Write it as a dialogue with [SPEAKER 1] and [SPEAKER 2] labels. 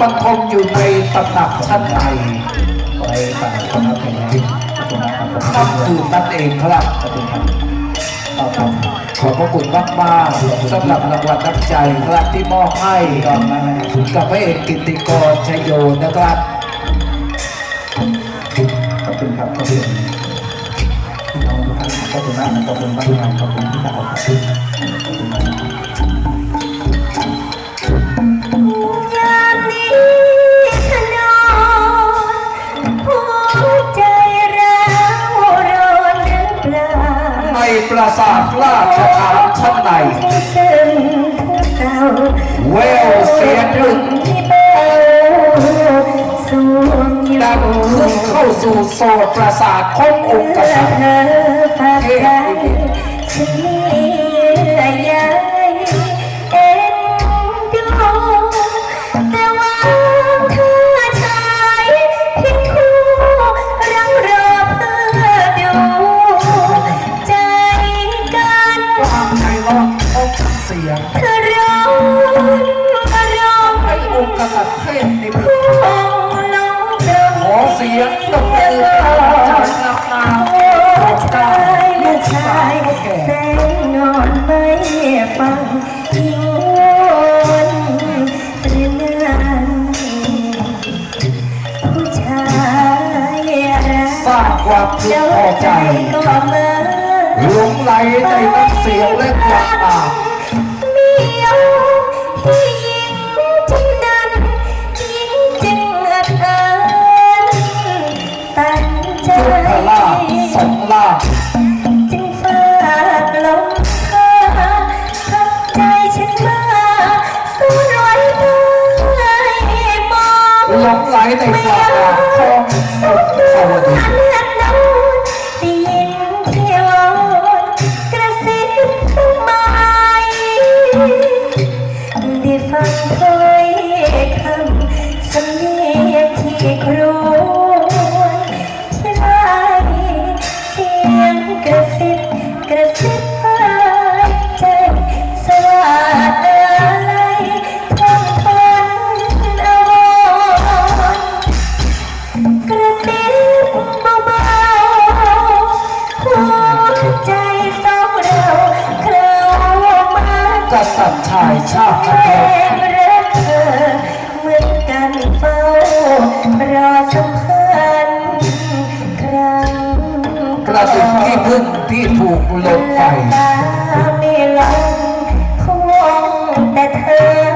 [SPEAKER 1] บังคมอยู่ในตำหนักชั้นใน
[SPEAKER 2] ขอให้ฝากคนรับแข็นะครับขอบ
[SPEAKER 1] ค่ำ
[SPEAKER 2] คุ
[SPEAKER 1] คื
[SPEAKER 2] ณ
[SPEAKER 1] นนั่นเองครับ
[SPEAKER 2] ขอบ
[SPEAKER 1] พระคุณมากมากสำหรับรางวัลน้ำใจครับที่มอบให้
[SPEAKER 2] กับ
[SPEAKER 1] พระเอกกิติกรชัยโยนะครับ
[SPEAKER 2] ขอบคุณครับขอบคุณขอบคุณมากขอบคุณมากขอบคุณที่ตาครับขอบคุณ
[SPEAKER 1] สาทราชฐานชั้นใน
[SPEAKER 3] ทั้งซึ้งทั้งเศร้า
[SPEAKER 1] แววเสียงดึง
[SPEAKER 3] ที่เบาสวมอยู่
[SPEAKER 1] ดังขึ้นเข้าสู่โซนปราสาทขององค์ก
[SPEAKER 3] เมื่อ
[SPEAKER 1] ษัตริย์
[SPEAKER 3] เสี
[SPEAKER 1] ยง
[SPEAKER 3] เธอร้องก็ร้อง
[SPEAKER 1] ให้องค์กษัตริย์เทพในมือ
[SPEAKER 3] คงลงตรง
[SPEAKER 1] ขอเสียงตบมือจากนักนา
[SPEAKER 3] โอ้ชายลูกชายแสงนอนไม่ฟังยิ่งวนหรืองานผู้ชายรัก
[SPEAKER 1] สร้างความพึงพอใจ
[SPEAKER 3] ก็มา
[SPEAKER 1] หลงไหลในน้ำเสียงและความอ่าาภสองลา
[SPEAKER 3] จึงฝากลมพาพักใจฉันมาสู้ไว้ได้มอง
[SPEAKER 1] หลงไหลในความอ่านของสุขสวัสดี
[SPEAKER 3] กระซิบกระซิบหายใจสวัสดอะไรท่องทนเอาไว้กระซิบเบาๆหัวใจสองเราเคล้ามาก
[SPEAKER 1] ษัตริย์ชายชาติ
[SPEAKER 3] แร
[SPEAKER 1] พันธุ์
[SPEAKER 3] งรักเธอเหมือนกันเฝ้ารอสัมพัน พึ่ง
[SPEAKER 1] ที่ถูกลมไป ตาไม่ลงคงแต่
[SPEAKER 3] เธอ